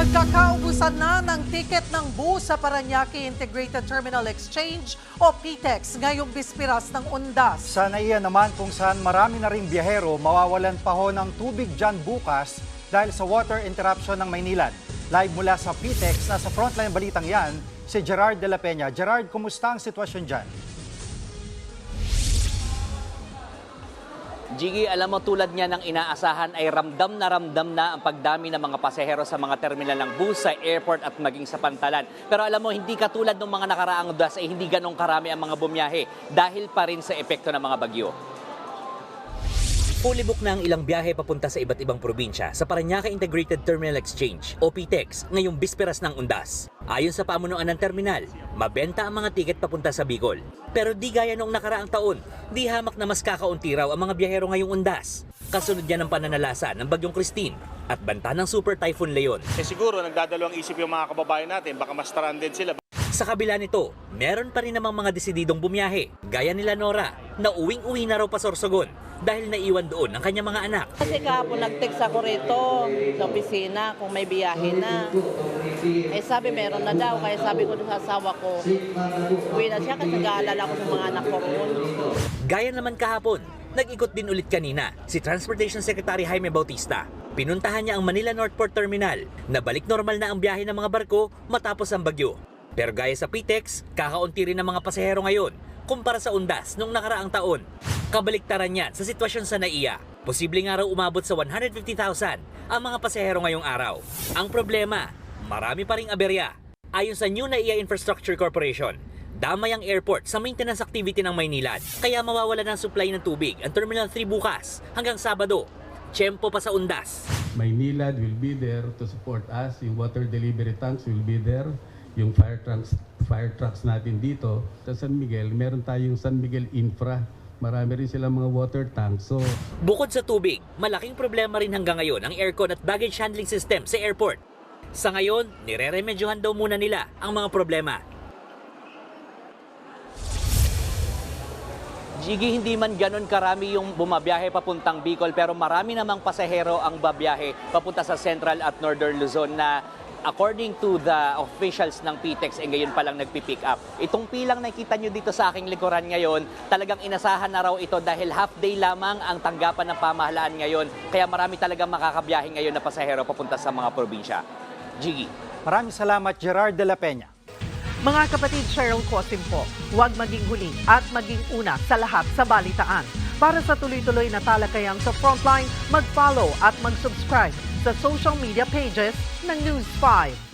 Nagkakaubusan na ng tiket ng bus sa Paranaque Integrated Terminal Exchange o PTEX ngayong bispiras ng undas. Sa naiya naman kung saan marami na ring biyahero mawawalan pa ho ng tubig dyan bukas dahil sa water interruption ng Maynilan. Live mula sa PTEX, nasa frontline balitang yan, si Gerard de la Peña. Gerard, kumusta ang sitwasyon dyan? Jiggy, alam mo tulad niya ng inaasahan ay ramdam na ramdam na ang pagdami ng mga pasahero sa mga terminal ng bus sa airport at maging sa pantalan. Pero alam mo, hindi katulad ng mga nakaraang das ay hindi ganong karami ang mga bumiyahe dahil pa rin sa epekto ng mga bagyo. Fully book na ang ilang biyahe papunta sa iba't ibang probinsya sa Paranaque Integrated Terminal Exchange o PTEX ngayong bisperas ng undas. Ayon sa pamunuan ng terminal, mabenta ang mga tiket papunta sa Bicol. Pero di gaya noong nakaraang taon, di hamak na mas kakaunti raw ang mga biyahero ngayong undas. Kasunod niya ng pananalasa ng Bagyong Christine at banta ng Super Typhoon Leon. Eh siguro nagdadalawang isip yung mga kababayan natin, baka mas stranded sila. Sa kabila nito, meron pa rin namang mga desididong bumiyahe, gaya nila Nora, na uwing-uwi na raw pa Sorsogon dahil naiwan doon ang kanyang mga anak. Kasi kahapon nag-text ako rito sa opisina kung may biyahe na. Eh sabi meron na daw, kaya sabi ko sa asawa ko, uwi na siya kasi nag-aalala ko sa mga anak ko. Gaya naman kahapon, nag-ikot din ulit kanina si Transportation Secretary Jaime Bautista. Pinuntahan niya ang Manila Northport Terminal na balik normal na ang biyahe ng mga barko matapos ang bagyo. Pero gaya sa PTEX, kakaunti rin ng mga pasahero ngayon kumpara sa undas nung nakaraang taon. Kabaliktaran yan sa sitwasyon sa NAIA. Posible nga raw umabot sa 150,000 ang mga pasahero ngayong araw. Ang problema, marami pa ring aberya. Ayon sa New NAIA Infrastructure Corporation, damay ang airport sa maintenance activity ng Maynilad. Kaya mawawala ng supply ng tubig ang Terminal 3 bukas hanggang Sabado. Tiyempo pa sa undas. Maynilad will be there to support us. Yung water delivery tanks will be there. Yung fire trucks, fire trucks natin dito. Sa San Miguel, meron tayong San Miguel Infra. Marami rin silang mga water tanks. So, Bukod sa tubig, malaking problema rin hanggang ngayon ang aircon at baggage handling system sa airport. Sa ngayon, nire-remedyohan daw muna nila ang mga problema. Jiggy, hindi man ganun karami yung bumabiyahe papuntang Bicol pero marami namang pasahero ang babiyahe papunta sa Central at Northern Luzon na according to the officials ng PTEX, eh ngayon pa lang nagpipick up. Itong pilang nakita nyo dito sa aking likuran ngayon, talagang inasahan na raw ito dahil half day lamang ang tanggapan ng pamahalaan ngayon. Kaya marami talagang makakabiyahe ngayon na pasahero papunta sa mga probinsya. Jiggy. Maraming salamat, Gerard de la Peña. Mga kapatid Cheryl Cosim po, huwag maging huli at maging una sa lahat sa balitaan. Para sa tuloy-tuloy na talakayan sa Frontline, mag-follow at mag-subscribe sa social media pages ng News 5.